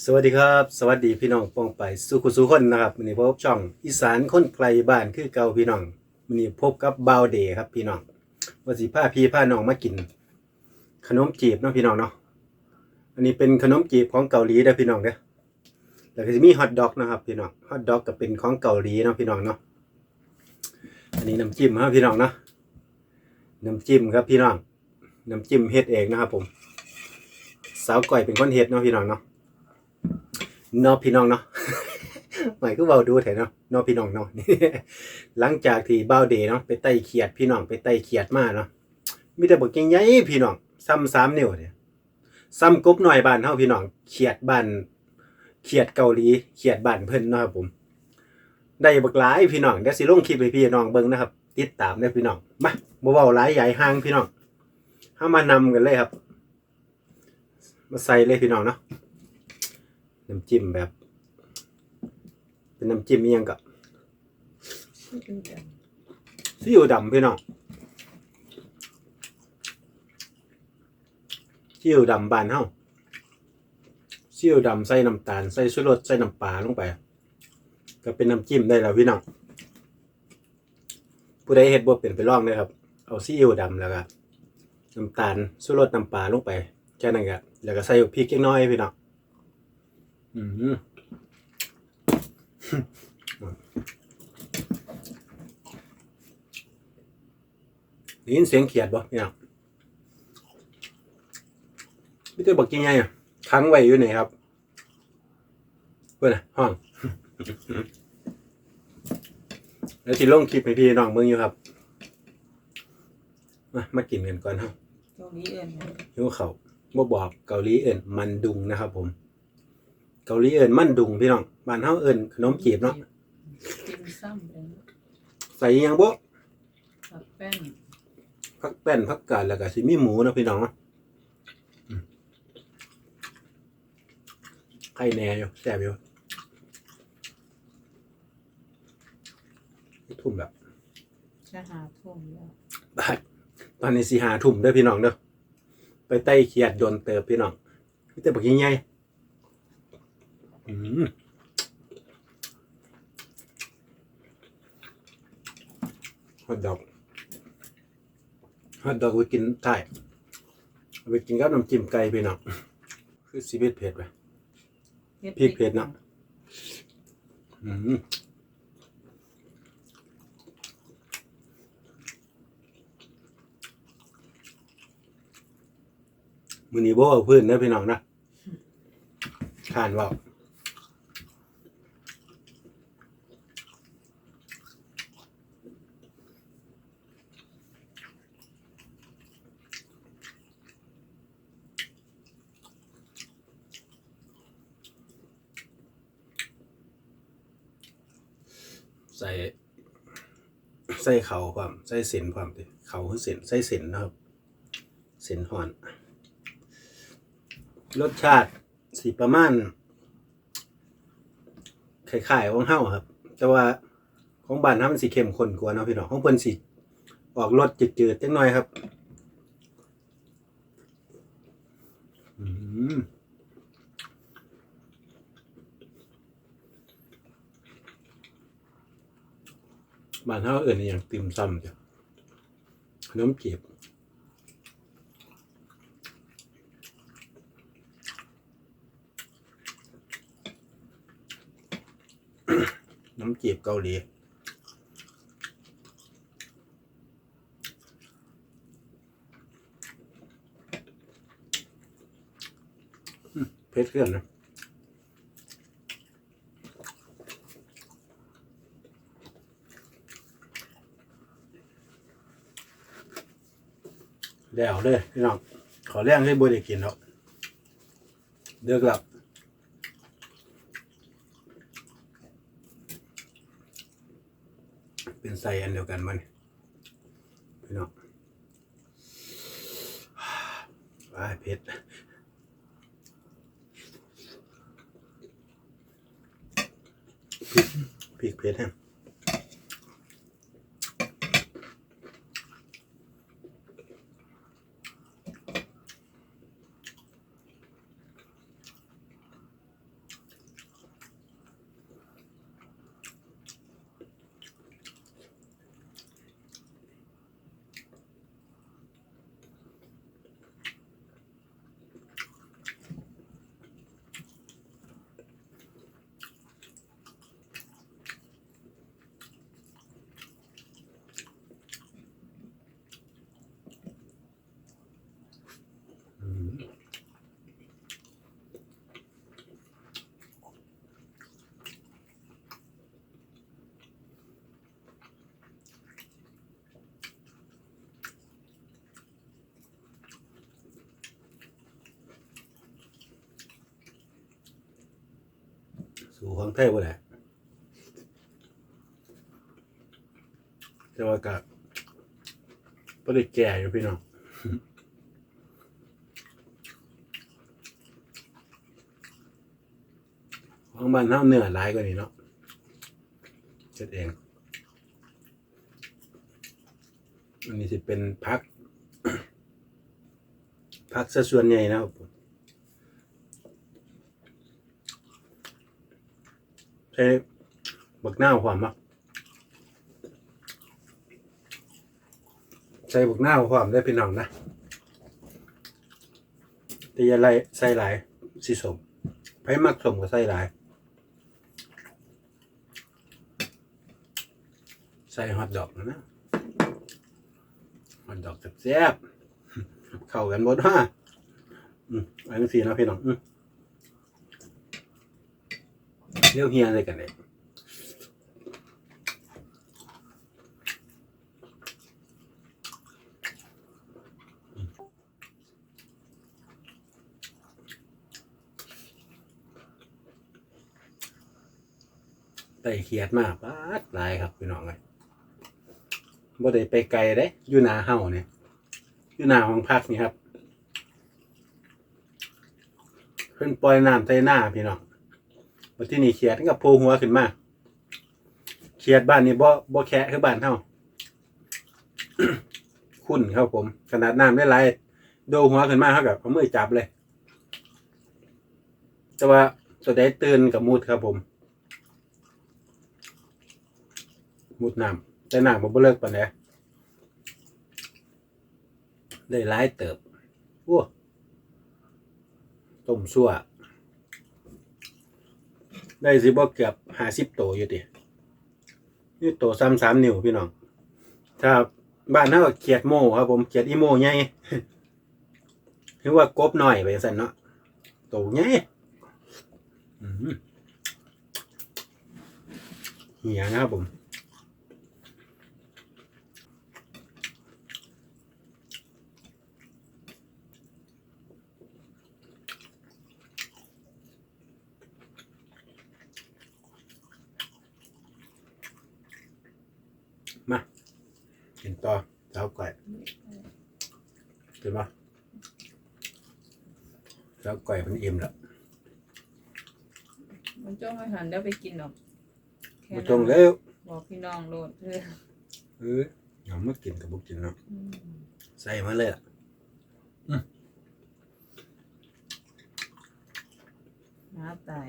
สวัสดีครับ สวัสดีพี่น้องป้องไปสุขุสุคนนะครับวันนี้พบช่องอีสานคนไกลบ้านคือเก่าพี่น้องวันนี้พบกับบาวเดย์ครับพี่น้องว่าสิพาพี่พาน้องมากิน ขนมจีบเนาะพี่น้องเนาะอันนี้เป็นขนมจีบของเกาหลีเด้อพี่น้องเด้อแล้วก็จะมีฮอทดอกนะครับพี่น้องฮอทดอกก็เป็นของเกาหลีเนาะพี่น้องเนาะอันนี้น้ำจิ้มครับพี่น้องเนาะน้ำจิ้มครับพี่น้องน้ำจิ้มเฮ็ดเองนะครับผม สาวก่อยเป็นคนเฮ็ดเนาะพี่น้องเนาะ นอพี่น้องเนาะหมายก็เบาดูเถอะเนาะนอพี่น้องเนาะหลังจากที่เบาเดย์เนาะไปไต่เขียดพี่น้องไปไต่เขียดมาเนาะมีแต่บอกยังไงพี่น้องซ้ำสามนิ้วเนี่ยซ้ำกบหน่อยบ้านเฮาพี่น้องเขียดบ้านเขียดเกาหลีเขียดบ้านเพิ่นนะครับผมได้บักหลายพี่น้องเดี๋ยวสิลงคลิปให้พี่น้องเบิ่งนะครับ ติดตามได้พี่น้องมาบ่เว้าหลายใหญ่ห่างพี่น้องเฮามานำกันเลยครับ มาใส่เลยพี่น้องเนาะ น้ำจิ้มแบบ เป็นน้ำจิ้มยังกับซีอิ๊วดำพี่น้องซีอิ๊วดำบานเฮาซีอิ๊วดำใส่น้ำตาลใส่ชูรสใส่น้ำปลาลงไป ก็เป็นน้ำจิ้มได้แล้วพี่น้องผู้ใดเฮ็ดบ่เป็นไปลองเลยครับ เอาซีอิ๊วดำแล้วก็น้ำตาลชูรสน้ำปลาลงไปแค่นั้นก็แล้วก็ใส่พริกเล็กน้อยพี่น้อง อืมได้ยินเสียงเขียดบ่พี่น้องพี่ตัวบอกยังไงอะค้างไว้อยู่ไหนครับเพื่อนน่ะห้องแล้วที่ลงคลิปให้พี่น้องเบิ่งอยู่ครับ มามากินกันก่อนเฮาเกาหลีเอ็นนะหิวเขาวบ่บอกเกาหลีเอิ้นมันดุงนะครับผม เกาหลีเอิ้นมันดุงพี่น้องบ้านเฮาเอิ้นขนมจีบเนาะติมซ้ำเลยใส่อิหยังบ่ผักแป้นผักแป้นผักกาดแล้วก็สิมีหมูนะพี่น้องเนาะอืมไข่แหน่อยู่แซ่บอยู่ทุ่มแบบ จะหาท่วงแล้วบาดตอนนี้สิหาทุ่มเด้อพี่น้องเด้อไปไต้เขียดโดนเติบพี่น้องพี่แต่บอกยังไงอืม ฮอทดอกฮอทดอกไว้กินถ่ายเอาไปกินกับน้ำจิ้มไก่พี่น้องคือชีวิตเผ็ดไปพริกเผ็ดเนาะอืมมือนี้บ่เอาพื้นนะพี่น้องนะทานเว่า ใส่ใส่เขาความใส่เส้นความติเขาคือเส้นใส่เส้นนะครับเส้นห่อน รสชาติสีประมาณคล้ายๆของเฮาครับ แต่ว่าของบ้านเฮามันสีเข้มข้นกว่าเนาะพี่น้องของเพิ่นสิออกรสจืดๆจังหน่อยครับ อืม บ้านเฮาเอิ้นอหย่างติ่มซำจ้ะขนมจีบน้ำจีบเกาหลีเผ็ดเกินนะ แล้วเลยพี่น้องขอแรงให้บุได้กินแล้วเดือกหลับเป็นไซอันเดียวกันมันพี่น้องว้าเผ็ดพริกเผ็ดแฮม สู่ ของไทยบ่ได้แต่ว่าก็บ่ได้แก่อยู่พี่น้องของบ้านเฮาเนื้อหลายกว่านี้เนาะเฮ็ดเองอันนี้สิเป็นพัก พักซะส่วนใหญ่นะครับผม ใช้บักหน้าความมักใส่บักหน้าความได้พี่น้องนะแต่อย่าไรใส่หลายสิสมไผมักสมก็ใส่หลาย ใส่ฮอทดอกนะฮอทดอกแซ่บๆเข้ากันหมดว่าอืมอันนี้สีนะพี่น้องอืม เลี้ยวเฮียอะไรกันเนี่ยไต่เขียดมากปาดหลายครับพี่น้องเลยบ่ได้ไปไกลเด้อยู่นาเฮาเนี่ยอยู่นาห้องพักนี่ครับ เพิ่นปล่อยน้ำใส่หน้าพี่น้อง วันที่นี่เขียดกับโผล่หัวขึ้นมาเขียดบ้านนี้บ่บ่แคะคือบ้านเฮา คุ้นครับผม ขนาดน้ำได้หลโดหัวขึ้นมาเท่ากับเอามือจับเลย แต่ว่าตัวใดตื่นกับมุดครับผม มุดน้ำแต่น้ำมันบ่เลิกปานใดได้หลายเติบโอ้ต้มซั่ว ได้สิบ่เกือบห้าสิบโตอยู่ดินี่โตซ้ำสามนิ้วพี่น้อง ถ้าบ้านเฮาก็เขียดโม่ครับผมเขียดอีโม่ใหญ่หรือว่ากบหน่อยไปสั่นเนาะโตใหญ่เหียนะครับผม มากิน ต่อเท้าไก่เห็นปะเท้าไก่มันอิ่มแล้วมันจ้องอาหารเดี๋ยวไปกินหรอกแค่มานั้นตรงแล้วบอกพี่น้องโลดเออเออยังไม่กินกับบุกินเนาะอืมใส่มาเลยอะน้าตาย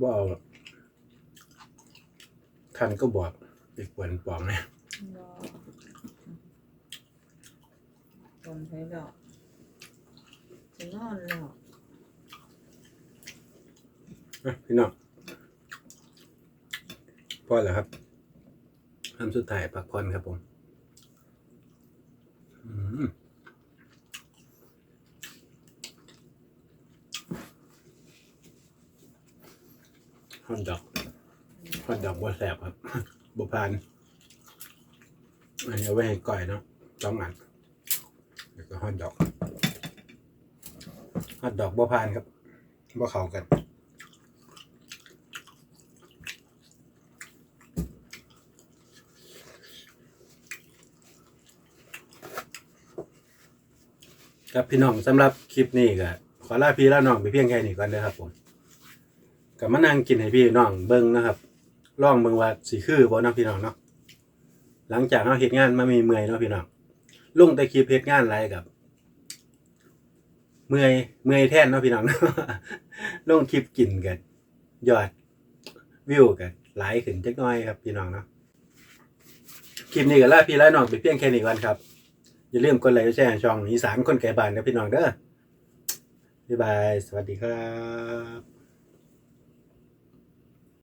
บ่เอาหรอก คันก็บอกไปกวนปองนะรอคนใช้ดอกจะนอนแล้วอะพี่น้องพอแล้วครับคำสุดท้ายพักผ่อนครับผมอืมฮอนดอก ฮอนดอกบัวแสบครับบัวพานอันนี้เอาไว้ให้ก่อยเนาะสองอันแล้วก็ฮอนดอกฮอนดอกบัวพานครับบัวเขากันครับพี่น้องสำหรับคลิปนี้ก็ขอลาพี่ลาน้องไปเพียงแค่นี้ก่อนเด้อครับผมก็มานั่งกินให้พี่น้องเบิ่งนะครับ ลองเบิ่งว่าสิคือบ่เนาะพี่น้องเนาะหลังจากเฮาเฮ็ดงานมามีเมื่อยเนาะพี่น้องลุงแต่คลิปเฮ็ดงานหลายกับ เมื่อยเมื่อยแทนเนาะพี่น้องลงคลิปกินกันยอดวิวกันหลายขึ้นจักหน่อยครับพี่น้องเนาะคลิปนี้ก็ลาพี่ลาน้องไปเพียงแค่นี้ก่อนครับ อย่าลืมกดไลค์กดแชร์ช่องอีสานคนไก่บ้านนะพี่น้องเด้อบ๊ายบาย สวัสดีครับ